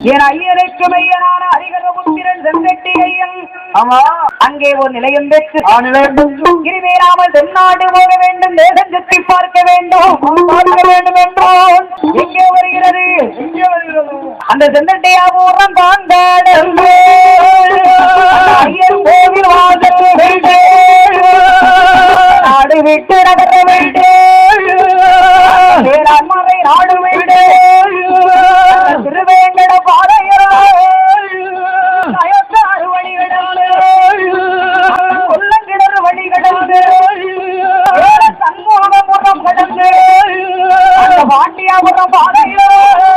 என் ஐயனுக்கு மையனான ஹரிகரபுத்திரன் செம்பெட்டி ஐயன். ஆமா அங்கே ஒரு நிலையம் பெற்று இனிமேலாமல் தென்னாடு போக வேண்டும் தேசம் சுற்றி பார்க்க வேண்டும். பார்க்க வேண்டும் என்றோம் எங்கே வருகிறது? அந்த செந்தட்டையாபூரம் தாண்டாடு ஐயர் கோவில் வாசல். நாடு விட்டு நகர வேண்டும். Đang 员